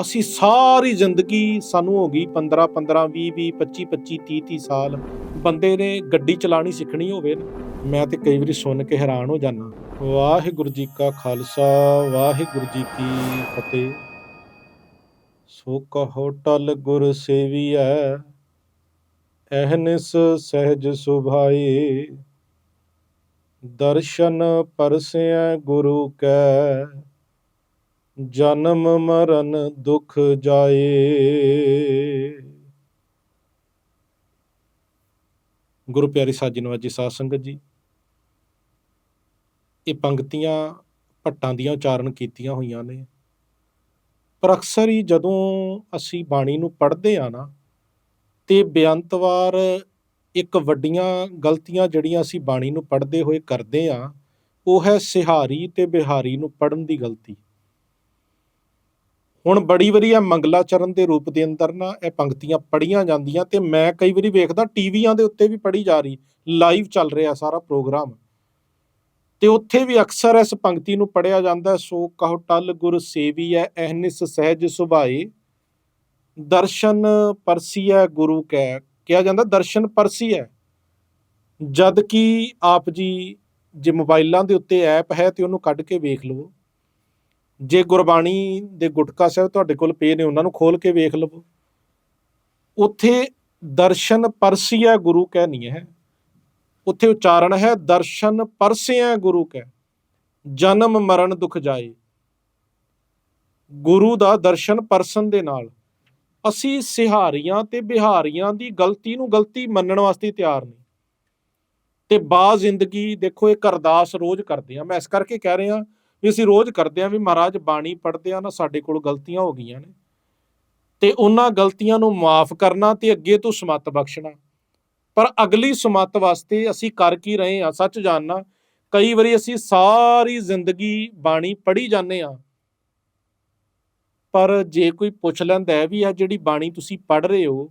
ਅਸੀਂ ਸਾਰੀ ਜ਼ਿੰਦਗੀ ਸਾਨੂੰ ਹੋ ਗਈ 15 15 20 20 25 25 30 30 ਸਾਲ। ਬੰਦੇ ਨੇ ਗੱਡੀ ਚਲਾਣੀ ਸਿੱਖਣੀ ਹੋਵੇ ਮੈਂ ਤੇ ਕਈ ਵਾਰੀ ਸੁਣ ਕੇ ਹੈਰਾਨ ਹੋ ਜਾਂਦਾ। ਵਾਹਿਗੁਰੂ ਜੀ ਕਾ ਖਾਲਸਾ, ਵਾਹਿਗੁਰੂ ਜੀ ਕੀ ਫਤਿਹ। ਸੋ ਕਹੋ ਟਲ ਗੁਰ ਸੇਵੀਐ ਅਹਨਿਸ ਸਹਿਜ ਸੁਭਾਈ। ਦਰਸ਼ਨ ਪਰਸਿਐ ਗੁਰੂ ਕੈ ਜਨਮ ਮਰਨ ਦੁਖ ਜਾਏ। ਗੁਰੂ ਪਿਆਰੀ ਸਾਜੀ ਨਵਾਜੀ ਸਾਧ ਸੰਗਤ ਜੀ, ਇਹ ਪੰਕਤੀਆਂ ਭੱਟਾਂ ਦੀਆਂ ਉਚਾਰਨ ਕੀਤੀਆਂ ਹੋਈਆਂ ਨੇ। ਪਰ ਅਕਸਰ ਹੀ ਜਦੋਂ ਅਸੀਂ ਬਾਣੀ ਨੂੰ ਪੜ੍ਹਦੇ ਆ ਨਾ, ਤੇ ਬੇਅੰਤਵਾਰ ਇੱਕ ਵੱਡੀਆਂ ਗਲਤੀਆਂ ਜਿਹੜੀਆਂ ਅਸੀਂ ਬਾਣੀ ਨੂੰ ਪੜ੍ਹਦੇ ਹੋਏ ਕਰਦੇ ਆ ਉਹ ਹੈ ਸਿਹਾਰੀ ਤੇ ਬਿਹਾਰੀ ਨੂੰ ਪੜਨ ਦੀ ਗਲਤੀ। ਹੁਣ ਬੜੀ ਵਾਰੀ ਇਹ ਮੰਗਲਾਚਰਨ ਦੇ ਰੂਪ ਦੇ ਅੰਦਰ ਨਾ ਇਹ ਪੰਕਤੀਆਂ ਪੜੀਆਂ ਜਾਂਦੀਆਂ ਤੇ ਮੈਂ ਕਈ ਵਾਰੀ ਵੇਖਦਾ ਟੀਵੀਆਂ ਦੇ ਉੱਤੇ ਵੀ ਪੜੀ ਜਾ ਰਹੀ, ਲਾਈਵ ਚੱਲ ਰਿਹਾ ਸਾਰਾ ਪ੍ਰੋਗਰਾਮ। ਤੇ ਉੱਥੇ ਵੀ ਅਕਸਰ ਇਸ ਪੰਕਤੀ ਨੂੰ ਪੜਿਆ ਜਾਂਦਾ, ਸੋ ਕਹੋ ਟਲ ਗੁਰ ਸੇਵੀ ਹੈ ਅਹਨਿਸ ਸਹਿਜ ਸੁਭਾਏ। ਦਰਸ਼ਨ ਪਰਸੀ ਹੈ ਗੁਰੂ ਕੈ, ਕਿਹਾ ਜਾਂਦਾ ਦਰਸ਼ਨ ਪਰਸੀਐ ਜਦ ਕਿ ਆਪ ਜੀ ਜੇ ਮੋਬਾਈਲਾਂ ਦੇ ਉੱਤੇ ਐਪ ਹੈ ਤੇ ਉਹਨੂੰ ਕੱਢ ਕੇ ਵੇਖ ਲਵੋ ਜੇ ਗੁਰਬਾਣੀ ਦੇ ਗੁਟਕਾ ਸਾਹਿਬ ਤੁਹਾਡੇ ਕੋਲ ਪਏ ਨੇ, ਉਹਨਾਂ ਨੂੰ ਖੋਲ ਕੇ ਵੇਖ ਲਵੋ। ਉੱਥੇ ਦਰਸ਼ਨ ਪਰਸੀਐ ਗੁਰੂ ਕੈ ਨਹੀਂ ਹੈ। ਉੱਥੇ ਉਚਾਰਨ ਹੈ, ਦਰਸ਼ਨ ਪਰਸਿਐ ਗੁਰੂ ਕੈ ਜਨਮ ਮਰਨ ਦੁਖ ਜਾਏ। ਗੁਰੂ ਦਾ ਦਰਸ਼ਨ ਪਰਸਨ ਦੇ ਨਾਲ। ਅਸੀਂ ਸਿਹਾਰੀਆਂ ਤੇ ਬਿਹਾਰੀਆਂ ਦੀ ਗਲਤੀ ਨੂੰ ਗਲਤੀ ਮੰਨਣ ਵਾਸਤੇ ਤਿਆਰ ਨਹੀਂ ਤੇ ਬਾ ਜ਼ਿੰਦਗੀ ਦੇਖੋ ਇਹ ਅਰਦਾਸ ਰੋਜ਼ ਕਰਦੇ ਆ ਮੈਂ ਇਸ ਕਰਕੇ ਕਹਿ ਰਿਹਾ ਵੀ ਅਸੀਂ ਰੋਜ਼ ਕਰਦੇ ਆ ਵੀ ਮਹਾਰਾਜ ਬਾਣੀ ਪੜ੍ਹਦੇ ਆ ਨਾ, ਸਾਡੇ ਕੋਲ ਗਲਤੀਆਂ ਹੋ ਗਈਆਂ ਨੇ। ਤੇ ਉਹਨਾਂ ਗਲਤੀਆਂ ਨੂੰ ਮਾਫ ਕਰਨਾ ਤੇ ਅੱਗੇ ਤੋਂ ਸਮਤ ਬਖਸ਼ਣਾ। ਪਰ ਅਗਲੀ ਸਮਤ ਵਾਸਤੇ ਅਸੀਂ ਕਰ ਕੀ ਰਹੇ ਆ ਸੱਚ ਜਾਣਨਾ, ਕਈ ਵਾਰੀ ਅਸੀਂ ਸਾਰੀ ਜ਼ਿੰਦਗੀ ਬਾਣੀ ਪੜ੍ਹੀ ਜਾਂਦੇ ਆ ਪਰ ਜੇ ਕੋਈ ਪੁੱਛ ਲੈਂਦਾ ਹੈ ਵੀ ਆ ਜਿਹੜੀ ਬਾਣੀ ਤੁਸੀਂ ਪੜ੍ਹ ਰਹੇ ਹੋ,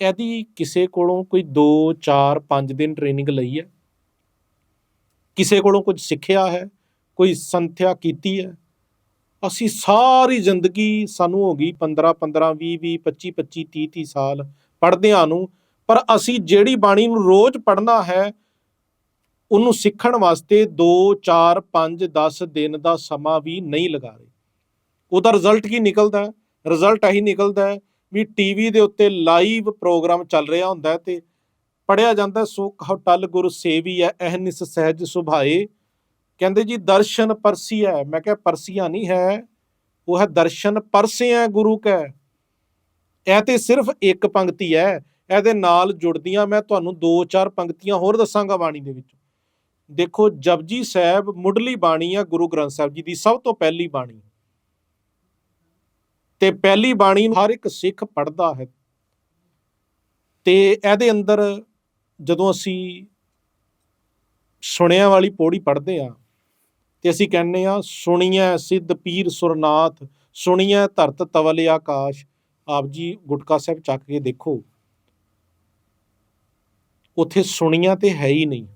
ਇਹਦੀ ਕਿਸੇ ਕੋਲੋਂ ਕੋਈ 2 4 5 ਦਿਨ ਟ੍ਰੇਨਿੰਗ ਲਈ ਹੈ? ਕਿਸੇ ਕੋਲੋਂ ਕੁਝ ਸਿੱਖਿਆ ਹੈ? ਕੋਈ ਸੰਥਿਆ ਕੀਤੀ ਹੈ? ਅਸੀਂ ਸਾਰੀ ਜ਼ਿੰਦਗੀ ਸਾਨੂੰ ਹੋ ਗਈ 15 15 20 20 25 25 30 30 ਸਾਲ ਪੜ੍ਹਦਿਆਂ ਨੂੰ। ਪਰ ਅਸੀਂ ਜਿਹੜੀ ਬਾਣੀ ਨੂੰ ਰੋਜ਼ ਪੜ੍ਹਨਾ ਹੈ ਉਹਨੂੰ ਸਿੱਖਣ ਵਾਸਤੇ 2 4 5 10 ਦਿਨ ਦਾ ਸਮਾਂ ਵੀ ਨਹੀਂ ਲਗਾ ਰਹੇ। ਉਹਦਾ ਰਿਜ਼ਲਟ ਕੀ ਨਿਕਲਦਾ ਹੈ? ਰਿਜ਼ਲਟ ਇਹੀ ਨਿਕਲਦਾ ਹੈ ਵੀ ਟੀਵੀ ਦੇ ਉੱਤੇ ਲਾਈਵ ਪ੍ਰੋਗਰਾਮ ਚੱਲ ਰਿਹਾ ਹੁੰਦਾ ਹੈ ਤੇ ਪੜਿਆ ਜਾਂਦਾ ਹੈ, ਸੋ ਕਹੋ ਟਲ ਗੁਰ ਸੇਵੀ ਹੈ ਅਹਨਿਸ ਸਹਿਜ ਸੁਭਾਏ। ਕਹਿੰਦੇ ਜੀ, ਦਰਸ਼ਨ ਪਰਸੀ ਹੈ। ਮੈਂ ਕਿਹਾ, ਪਰਸੀਆਂ ਨਹੀਂ ਹੈ। ਉਹ ਹੈ, ਦਰਸ਼ਨ ਪਰਸੇ ਹੈ, ਗੁਰੂ ਕੈ। ਇਹ ਤੇ ਸਿਰਫ ਇੱਕ ਪੰਕਤੀ ਹੈ। ਇਹਦੇ ਨਾਲ ਜੁੜਦੀਆਂ ਮੈਂ ਤੁਹਾਨੂੰ 2-4 ਪੰਕਤੀਆਂ ਹੋਰ ਦੱਸਾਂਗਾ ਬਾਣੀ ਦੇ ਵਿੱਚ। ਦੇਖੋ ਜਪਜੀ ਸਾਹਿਬ ਮੁੱਢਲੀ ਬਾਣੀ ਆ, ਗੁਰੂ ਗ੍ਰੰਥ ਸਾਹਿਬ ਜੀ ਦੀ ਸਭ ਤੋਂ ਪਹਿਲੀ ਬਾਣੀ। ਤੇ ਪਹਿਲੀ ਬਾਣੀ ਨੂੰ ਹਰ ਇੱਕ ਸਿੱਖ ਪੜ੍ਹਦਾ ਹੈ। ਤੇ ਇਹਦੇ ਅੰਦਰ ਜਦੋਂ ਅਸੀਂ ਸੁਣਿਆ ਵਾਲੀ ਪੌੜੀ ਪੜ੍ਹਦੇ ਆ ਤੇ ਅਸੀਂ ਕਹਿੰਦੇ ਆ ਸੁਣੀਐ ਸਿੱਧ ਪੀਰ ਸੁਰਨਾਥ, ਸੁਣੀਐ ਧਰਤ ਤਵਲ ਆਕਾਸ਼। ਆਪ ਜੀ ਗੁਟਕਾ ਸਾਹਿਬ ਚੱਕ ਕੇ ਦੇਖੋ। ਉੱਥੇ ਸੁਣੀਆਂ ਤੇ ਹੈ ਹੀ ਨਹੀਂ।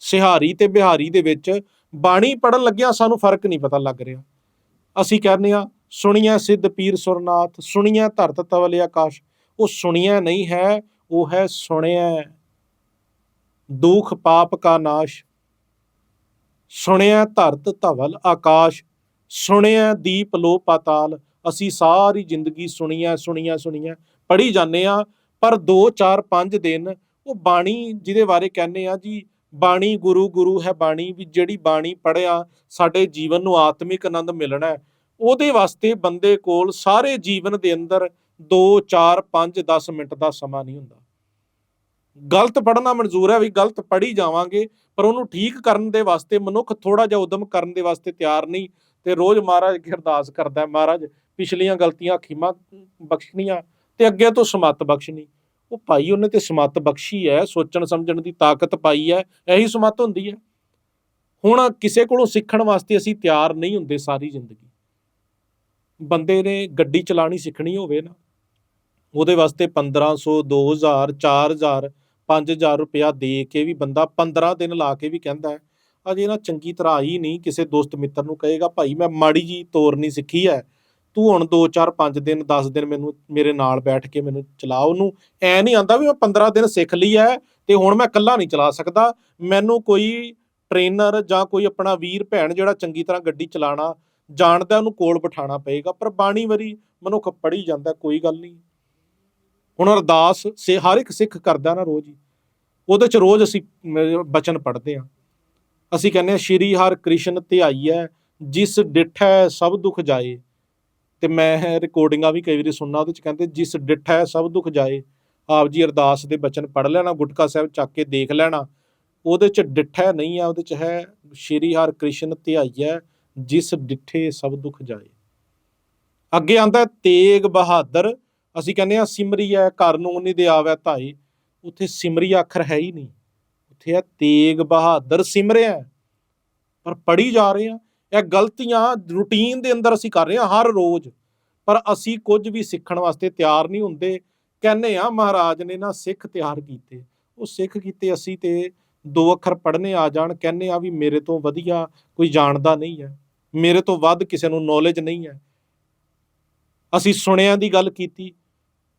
ਸਿਹਾਰੀ ਤੇ ਬਿਹਾਰੀ ਦੇ ਵਿੱਚ ਬਾਣੀ ਪੜਨ ਲੱਗਿਆ ਸਾਨੂੰ ਫ਼ਰਕ ਨਹੀਂ ਪਤਾ ਲੱਗ ਰਿਹਾ। ਅਸੀਂ ਕਹਿੰਦੇ ਆ ਸੁਣੀਐ ਸਿੱਧ ਪੀਰ ਸੁਰਨਾਥ, ਸੁਣੀਐ ਧਰਤ ਤਵਲ ਆਕਾਸ਼। ਉਹ ਸੁਣੀਐ ਨਹੀਂ ਹੈ, ਉਹ ਹੈ ਸੁਣਿਆ ਦੁੱਖ ਪਾਪ ਕਾ ਨਾਸ਼। ਸੁਣਿਆ ਧਰਤ ਧਵਲ ਆਕਾਸ਼, ਸੁਣਿਆ ਦੀਪ ਲੋ ਪਾਤਾਲ, ਅਸੀਂ ਸਾਰੀ ਜ਼ਿੰਦਗੀ ਸੁਣੀਆਂ ਸੁਣੀਆਂ ਸੁਣੀਆਂ। ਪੜ੍ਹੀ ਜਾਂਦੇ ਆ ਪਰ 2 4 5 ਦਿਨ, ਉਹ ਬਾਣੀ ਜਿਹਦੇ ਬਾਰੇ ਕਹਿੰਦੇ ਆ ਜੀ, ਬਾਣੀ ਗੁਰੂ ਗੁਰੂ ਹੈ ਬਾਣੀ, ਵੀ ਜਿਹੜੀ ਬਾਣੀ ਪੜਿਆ ਸਾਡੇ ਜੀਵਨ ਨੂੰ ਆਤਮਿਕ ਆਨੰਦ ਮਿਲਣਾ ਉਹਦੇ ਵਾਸਤੇ ਬੰਦੇ ਕੋਲ ਸਾਰੇ ਜੀਵਨ ਦੇ ਅੰਦਰ 2 4 5 10 ਮਿੰਟ ਦਾ ਸਮਾਂ ਨਹੀਂ ਹੁੰਦਾ। ਗਲਤ ਪੜਨਾ ਮਨਜ਼ੂਰ ਹੈ ਵੀ ਗਲਤ ਪੜ੍ਹੀ ਜਾਵਾਂਗੇ, ਪਰ ਉਹਨੂੰ ਠੀਕ ਕਰਨ ਦੇ ਵਾਸਤੇ, ਮਨੁੱਖ ਥੋੜਾ ਜਿਹਾ ਉਦਮ ਕਰਨ ਦੇ ਵਾਸਤੇ ਤਿਆਰ ਨਹੀਂ ਤੇ ਰੋਜ਼ ਮਹਾਰਾਜ ਅੱਗੇ ਅਰਦਾਸ ਕਰਦਾ ਹੈ, ਮਹਾਰਾਜ ਪਿਛਲੀਆਂ ਗਲਤੀਆਂ ਖਿਮਾ ਬਖਸ਼ਣੀਆਂ ਤੇ ਅੱਗੇ ਤੋਂ ਸਮਤ ਬਖਸ਼ਣੀ। ਉਹ ਭਾਈ ਉਹਨੇ ਤੇ ਸਮਤ ਬਖਸ਼ੀ ਹੈ, ਸੋਚਣ ਸਮਝਣ ਦੀ ਤਾਕਤ ਪਾਈ ਹੈ, ਇਹੀ ਸਮਤ ਹੁੰਦੀ ਹੈ। ਹੁਣ ਕਿਸੇ ਕੋਲੋਂ ਸਿੱਖਣ ਵਾਸਤੇ ਅਸੀਂ ਤਿਆਰ ਨਹੀਂ ਹੁੰਦੇ ਸਾਰੀ ਜ਼ਿੰਦਗੀ। ਬੰਦੇ ਨੇ ਗੱਡੀ ਚਲਾਣੀ ਸਿੱਖਣੀ ਹੋਵੇ ਨਾ, ਉਹਦੇ ਵਾਸਤੇ 1500 2000 4000 5000 ਰੁਪਇਆ ਦੇ ਕੇ ਵੀ ਬੰਦਾ 15 ਦਿਨ ਲਾ ਕੇ ਵੀ ਕਹਿੰਦਾ ਹੈ। ਅਜੇ ਨਾ ਚੰਗੀ ਤਰ੍ਹਾਂ ਆਈ ਨਹੀਂ, ਕਿਸੇ ਦੋਸਤ ਮਿੱਤਰ ਨੂੰ ਕਹੇਗਾ, ਭਾਈ, ਮੈਂ ਮਾੜੀ ਜੀ ਤੋਰ ਨਹੀਂ ਸਿੱਖੀ ਹੈ। ਤੂੰ ਹੁਣ 2 4 5 ਦਿਨ 10 ਦਿਨ ਮੈਨੂੰ ਮੇਰੇ ਨਾਲ ਬੈਠ ਕੇ ਮੈਨੂੰ ਚਲਾ ਉਹਨੂੰ। ਐ ਨਹੀਂ ਆਂਦਾ ਵੀ ਮੈਂ 15 ਦਿਨ ਸਿੱਖ ਲਈ ਐ ਤੇ ਹੁਣ ਮੈਂ ਇਕੱਲਾ ਨਹੀਂ ਚਲਾ ਸਕਦਾ। ਮੈਨੂੰ ਕੋਈ ਟ੍ਰੇਨਰ ਜਾਂ ਕੋਈ ਆਪਣਾ ਵੀਰ, ਭੈਣ ਜਿਹੜਾ ਚੰਗੀ ਤਰ੍ਹਾਂ ਗੱਡੀ ਚਲਾਣਾ, ਜਾਣਦਾ ਉਹਨੂੰ ਕੋਲ ਬਿਠਾਣਾ ਪਏਗਾ, ਪਰ ਬਾਣੀ ਵਰੀ ਮਨੁੱਖ ਪੜੀ ਜਾਂਦਾ, ਕੋਈ ਗੱਲ ਨਹੀਂ। ਹੁਣ ਅਰਦਾਸ ਸੇ ਹਰ ਇੱਕ ਸਿੱਖ ਕਰਦਾ ਨਾ ਰੋਜ਼ ਹੀ। ਉਹਦੇ ਚ ਰੋਜ਼ ਅਸੀਂ ਬਚਨ ਪੜ੍ਹਦੇ ਆ ਅਸੀਂ ਕਹਿੰਦੇ ਆ ਸ਼੍ਰੀ ਹਰ ਕ੍ਰਿਸ਼ਨ ਧਿਆਈਐ, ਜਿਸ ਡਿਠੈ ਸਭ ਦੁੱਖ ਜਾਏ। ਤੇ ਮੈਂ ਰਿਕਾਰਡਿੰਗਾਂ ਵੀ ਕਈ ਵਾਰੀ ਸੁਣਨਾ, ਉਹਦੇ ਚ ਕਹਿੰਦੇ, ਜਿਸ ਡਿਠੈ ਸਭ ਦੁੱਖ ਜਾਏ। ਆਪ ਜੀ ਅਰਦਾਸ ਦੇ ਬਚਨ ਪੜ੍ਹ ਲੈਣਾ, ਗੁਟਕਾ ਸਾਹਿਬ ਚੱਕ ਕੇ ਦੇਖ ਲੈਣਾ। ਉਹਦੇ ਚ ਡਿਠੈ ਨਹੀਂ ਆ, ਉਹਦੇ ਚ ਹੈ, ਸ਼੍ਰੀ ਹਰ ਕ੍ਰਿਸ਼ਨ ਧਿਆਈਐ, ਜਿਸ ਡਿਠੇ ਸਭ ਦੁੱਖ ਜਾਏ। ਅੱਗੇ ਆਂਦਾ ਤੇਗ ਬਹਾਦਰ ਅਸੀਂ ਕਹਿੰਦੇ ਆ ਸਿਮਰੀ ਹੈ, ਘਰ ਨੂੰ ਨਹੀਂ ਦੇ ਆਵੈ ਧਾਈ, ਉੱਥੇ ਸਿਮਰੀ ਅੱਖਰ ਹੈ ਹੀ ਨਹੀਂ। ਉੱਥੇ ਆ ਤੇਗ ਬਹਾਦਰ ਸਿਮਰਿਆ ਪਰ ਪੜੀ ਜਾ ਰਹੇ ਆ ਇਹ ਗਲਤੀਆਂ ਰੂਟੀਨ ਦੇ ਅੰਦਰ ਅਸੀਂ ਕਰ ਰਹੇ ਹਾਂ ਹਰ ਰੋਜ਼। ਪਰ ਅਸੀਂ ਕੁਝ ਵੀ ਸਿੱਖਣ ਵਾਸਤੇ ਤਿਆਰ ਨਹੀਂ ਹੁੰਦੇ। ਕਹਿੰਦੇ ਆ ਮਹਾਰਾਜ ਨੇ ਨਾ ਸਿੱਖ ਤਿਆਰ ਕੀਤੇ। ਉਹ ਸਿੱਖ ਕੀਤੇ, ਅਸੀਂ ਤੇ ਦੋ ਅੱਖਰ ਪੜ੍ਹਨੇ ਆ ਜਾਣ। ਕਹਿੰਦੇ ਆ ਵੀ ਮੇਰੇ ਤੋਂ ਵਧੀਆ ਕੋਈ ਜਾਣਦਾ ਨਹੀਂ ਹੈ। ਮੇਰੇ ਤੋਂ ਵੱਧ ਕਿਸੇ ਨੂੰ ਨੌਲੇਜ ਨਹੀਂ ਹੈ। ਅਸੀਂ ਸੁਣਿਆਂ ਦੀ ਗੱਲ ਕੀਤੀ।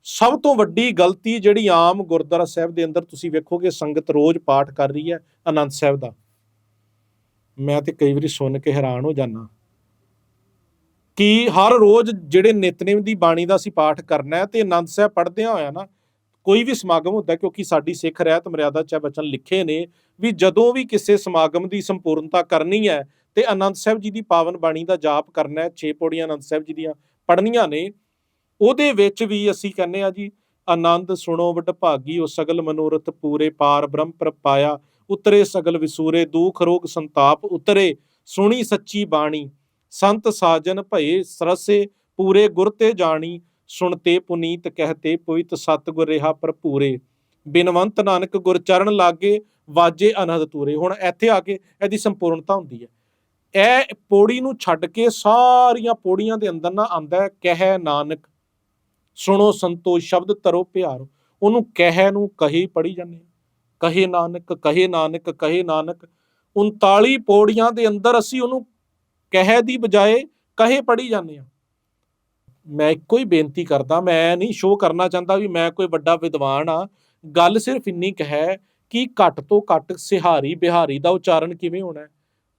ਸਭ ਤੋਂ ਵੱਡੀ ਗਲਤੀ ਜਿਹੜੀ ਆਮ ਗੁਰਦੁਆਰਾ ਸਾਹਿਬ ਦੇ ਅੰਦਰ ਤੁਸੀਂ ਵੇਖੋਗੇ, ਸੰਗਤ ਰੋਜ਼ ਪਾਠ ਕਰ ਰਹੀ ਹੈ ਅਨੰਦ ਸਾਹਿਬ ਦਾ। ਮੈਂ ਤੇ ਕਈ ਵਾਰੀ ਸੁਣ ਕੇ ਹੈਰਾਨ ਹੋ ਜਾਣਾ ਕਿ ਹਰ ਰੋਜ਼ ਜਿਹੜੇ ਨਿਤਨੇਮ ਦੀ ਬਾਣੀ ਦਾ ਅਸੀਂ ਪਾਠ ਕਰਨਾ ਹੈ ਤੇ ਅਨੰਦ ਸਾਹਿਬ ਪੜ੍ਹਦਿਆਂ ਹੋਇਆ ਨਾ ਕੋਈ ਵੀ ਸਮਾਗਮ ਹੁੰਦਾ ਕਿਉਂਕਿ ਸਾਡੀ ਸਿੱਖ ਰਹਿਤ ਮਰਿਆਦਾ ਚ ਬਚਨ ਲਿਖੇ ਨੇ ਵੀ ਜਦੋਂ ਵੀ ਕਿਸੇ ਸਮਾਗਮ ਦੀ ਸੰਪੂਰਨਤਾ ਕਰਨੀ ਹੈ ਤੇ ਅਨੰਦ ਸਾਹਿਬ ਜੀ ਦੀ ਪਾਵਨ ਬਾਣੀ ਦਾ ਜਾਪ ਕਰਨਾ ਹੈ, ਛੇ ਪੌੜੀਆਂ ਅਨੰਦ ਸਾਹਿਬ ਜੀ ਦੀਆਂ ਪੜ੍ਹਨੀਆਂ ਨੇ ਉਹਦੇ ਵਿੱਚ ਵੀ ਅਸੀਂ ਕਹਿੰਦੇ ਆ ਜੀ, ਆਨੰਦ ਸੁਣੋ ਵਡਭਾਗੀ ਉਹ ਸਗਲ ਮਨੋਰਥ ਪੂਰੇ ਪਾਰ ਬ੍ਰਹਮ ਪ੍ਰਪਾਇਆ, ਉਤਰੇ ਸਗਲ ਵਿਸੂਰੇ, ਦੁਖ ਰੋਗ ਸੰਤਾਪ ਉਤਰੇ, ਸੁਣੀ ਸੱਚੀ ਬਾਣੀ, ਸੰਤ ਸਾਜਨ ਭਏ ਸਰਸੇ, ਪੂਰੇ ਗੁਰ ਤੇ ਜਾਣੀ ਸੁਣਤੇ ਪੁਨੀਤ ਕਹਤੇ ਪੁਇਤ ਸਤਿਗੁਰ ਰਿਹਾ ਭਰਪੂਰੇ, ਬਿਨਵੰਤ ਨਾਨਕ ਗੁਰ ਚਰਨ ਲਾਗੇ, ਵਾਜੇ ਅਨਹਦ ਤੂਰੇ। ਹੁਣ ਇੱਥੇ ਆ ਕੇ ਇਹਦੀ ਸੰਪੂਰਨਤਾ ਹੁੰਦੀ ਹੈ। ਇਹ ਪੌੜੀ ਨੂੰ ਛੱਡ ਕੇ ਸਾਰੀਆਂ ਪੌੜੀਆਂ ਦੇ ਅੰਦਰ ਨਾ ਆਂਦਾ ਕਹਿ ਨਾਨਕ। ਸੁਣੋ ਸੰਤੋ, ਸ਼ਬਦ ਧਰੋ ਪਿਆਰੋ। ਉਹਨੂੰ ਕਹਿ ਨੂੰ ਕਹੀ ਪੜੀ ਜਾਂਦੇ ਆ। ਕਹੇ ਨਾਨਕ ਕਹੇ ਨਾਨਕ ਕਹੇ ਨਾਨਕ। 39 ਪੌੜੀਆਂ ਦੇ ਅੰਦਰ ਅਸੀਂ ਉਹਨੂੰ ਕਹਿ ਦੀ ਬਜਾਏ ਕਹੇ ਪੜੀ ਜਾਂਦੇ ਆ। ਮੈਂ ਇੱਕੋ ਹੀ ਬੇਨਤੀ ਕਰਦਾ, ਮੈਂ ਨਹੀਂ ਸ਼ੋਅ ਕਰਨਾ ਚਾਹੁੰਦਾ ਵੀ ਮੈਂ ਕੋਈ ਵੱਡਾ ਵਿਦਵਾਨ ਆ। ਗੱਲ ਸਿਰਫ ਇੰਨੀ ਕੁ ਹੈ ਕਿ ਘੱਟ ਤੋਂ ਘੱਟ ਸਿਹਾਰੀ ਬਿਹਾਰੀ ਦਾ ਉਚਾਰਨ ਕਿਵੇਂ ਹੋਣਾ ਹੈ?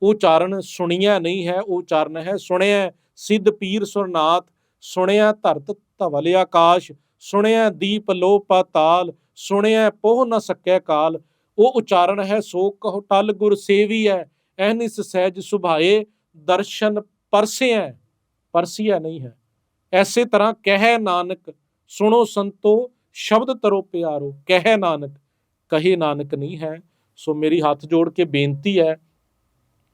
ਉਚਾਰਨ ਸੁਣਿਆ ਨਹੀਂ ਹੈ ਉਹ ਉਚਾਰਨ ਹੈ ਸੁਣਿਆ ਸਿੱਧ ਪੀਰ ਸੁਰਨਾਥ ਸੁਣਿਆ ਧਰਤ ਧਵਲ ਆਕਾਸ਼, ਸੁਣਿਆ ਦੀਪ ਲੋ ਪਾਤਾਲ ਸੁਣਿਆ ਪੋਹ ਨਾ ਸਕੈ ਕਾਲ। ਉਹ ਉਚਾਰਨ ਹੈ ਸੋ ਕਹੋ ਟਲ ਗੁਰ ਸੇਵੀ ਹੈ ਐਨਿਸ ਸਹਿਜ ਸੁਭਾਏ, ਦਰਸ਼ਨ ਪਰਸਿਆ ਪਰਸਿਆ ਨਹੀਂ ਹੈ। ਐਸੇ ਤਰ੍ਹਾਂ ਕਹਿ ਨਾਨਕ, ਸੁਣੋ ਸੰਤੋ, ਸ਼ਬਦ ਤਰੋ ਪਿਆਰੋ ਕਹਿ ਨਾਨਕ, ਕਹੇ ਨਾਨਕ ਨਹੀਂ ਹੈ। ਸੋ ਮੇਰੀ ਹੱਥ ਜੋੜ ਕੇ ਬੇਨਤੀ ਹੈ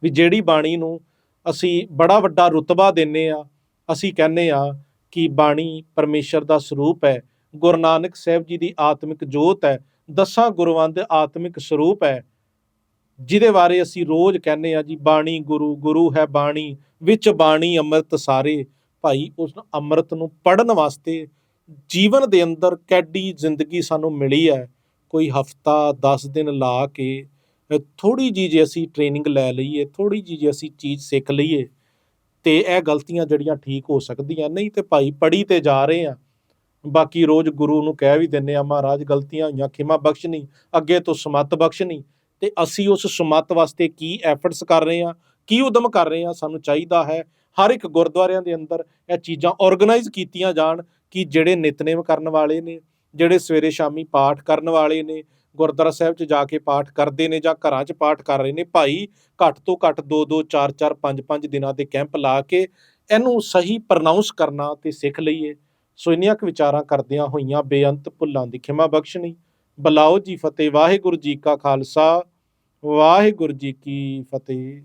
ਵੀ ਜਿਹੜੀ ਬਾਣੀ ਨੂੰ ਅਸੀਂ ਬੜਾ ਵੱਡਾ ਰੁਤਬਾ ਦਿੰਨੇ ਆ ਅਸੀਂ ਕਹਿੰਦੇ ਆ ਕਿ ਬਾਣੀ ਪਰਮੇਸ਼ਰ ਦਾ ਸਰੂਪ ਹੈ, ਗੁਰੂ ਨਾਨਕ ਸਾਹਿਬ ਜੀ ਦੀ ਆਤਮਿਕ ਜੋਤ ਹੈ, ਦਸਾਂ ਗੁਰੂਆਂ ਦੇ ਆਤਮਿਕ ਸਰੂਪ ਹੈ, ਜਿਹਦੇ ਬਾਰੇ ਅਸੀਂ ਰੋਜ਼ ਕਹਿੰਦੇ ਆ ਜੀ, ਬਾਣੀ ਗੁਰੂ ਗੁਰੂ ਹੈ ਬਾਣੀ, ਵਿੱਚ ਬਾਣੀ ਅੰਮ੍ਰਿਤ ਸਾਰੇ, ਭਾਈ ਉਸ ਅੰਮ੍ਰਿਤ ਨੂੰ ਪੜਨ ਵਾਸਤੇ ਜੀਵਨ ਦੇ ਅੰਦਰ ਕੈਡੀ ਜ਼ਿੰਦਗੀ ਸਾਨੂੰ ਮਿਲੀ ਹੈ, ਕੋਈ ਹਫਤਾ 10 ਦਿਨ ਲਾ ਕੇ ਥੋੜੀ ਜੀ ਜੇ ਅਸੀਂ ਟ੍ਰੇਨਿੰਗ ਲੈ ਲਈਏ ਥੋੜੀ ਜੀ ਜੇ ਅਸੀਂ ਚੀਜ਼ ਸਿੱਖ ਲਈਏ ਤੇ ਇਹ ਗਲਤੀਆਂ ਜਿਹੜੀਆਂ ਠੀਕ ਹੋ ਸਕਦੀਆਂ, ਨਹੀਂ ਤੇ ਭਾਈ ਪੜੀ ਤੇ ਜਾ ਰਹੇ ਆ। ਬਾਕੀ ਰੋਜ਼ ਗੁਰੂ ਨੂੰ ਕਹਿ ਵੀ ਦਿੰਨੇ ਆ, ਮਹਾਰਾਜ, ਗਲਤੀਆਂ ਹੋਈਆਂ, ਖਿਮਾ ਬਖਸ਼ਣੀ ਅੱਗੇ ਤੋਂ ਸਮਤ ਬਖਸ਼ਣੀ ਤੇ ਅਸੀਂ ਉਸ ਸਮਤ ਵਾਸਤੇ ਕੀ ਐਫਰਟਸ ਕਰ ਰਹੇ ਆ, ਕੀ ਉਦਮ ਕਰ ਰਹੇ ਆ, ਸਾਨੂੰ ਚਾਹੀਦਾ ਹੈ ਹਰ ਇੱਕ ਗੁਰਦੁਆਰਿਆਂ ਦੇ ਅੰਦਰ ਇਹ ਚੀਜ਼ਾਂ ਆਰਗੇਨਾਈਜ਼ ਕੀਤੀਆਂ ਜਾਣ ਕਿ ਜਿਹੜੇ ਨਿਤਨੇਮ ਕਰਨ ਵਾਲੇ ਨੇ, ਜਿਹੜੇ ਸਵੇਰੇ ਸ਼ਾਮੀ ਪਾਠ ਕਰਨ ਵਾਲੇ ਨੇ ਗੁਰਦੁਆਰਾ ਸਾਹਿਬ 'ਚ ਜਾ ਕੇ ਪਾਠ ਕਰਦੇ ਨੇ ਜਾਂ ਘਰਾਂ 'ਚ ਪਾਠ ਕਰ ਰਹੇ ਨੇ, ਭਾਈ ਘੱਟ ਤੋਂ ਘੱਟ 2 2 4 4 5 5 ਦਿਨਾਂ ਦੇ ਕੈਂਪ ਲਾ ਕੇ ਇਹਨੂੰ ਸਹੀ ਪ੍ਰਨਾਉਂਸ ਕਰਨਾ ਤੇ ਸਿੱਖ ਲਈਏ। ਸੋ ਇੰਨੀਆਂ ਕੁ ਵਿਚਾਰਾਂ ਕਰਦਿਆਂ ਹੋਈਆਂ ਬੇਅੰਤ ਭੁੱਲਾਂ ਦੀ ਖਿਮਾ ਬਖਸ਼ਣੀ। ਬਲਾਓ ਜੀ ਫਤਿਹ, ਵਾਹਿਗੁਰੂ ਜੀ ਕਾ ਖਾਲਸਾ, ਵਾਹਿਗੁਰੂ ਜੀ ਕੀ ਫਤਿਹ।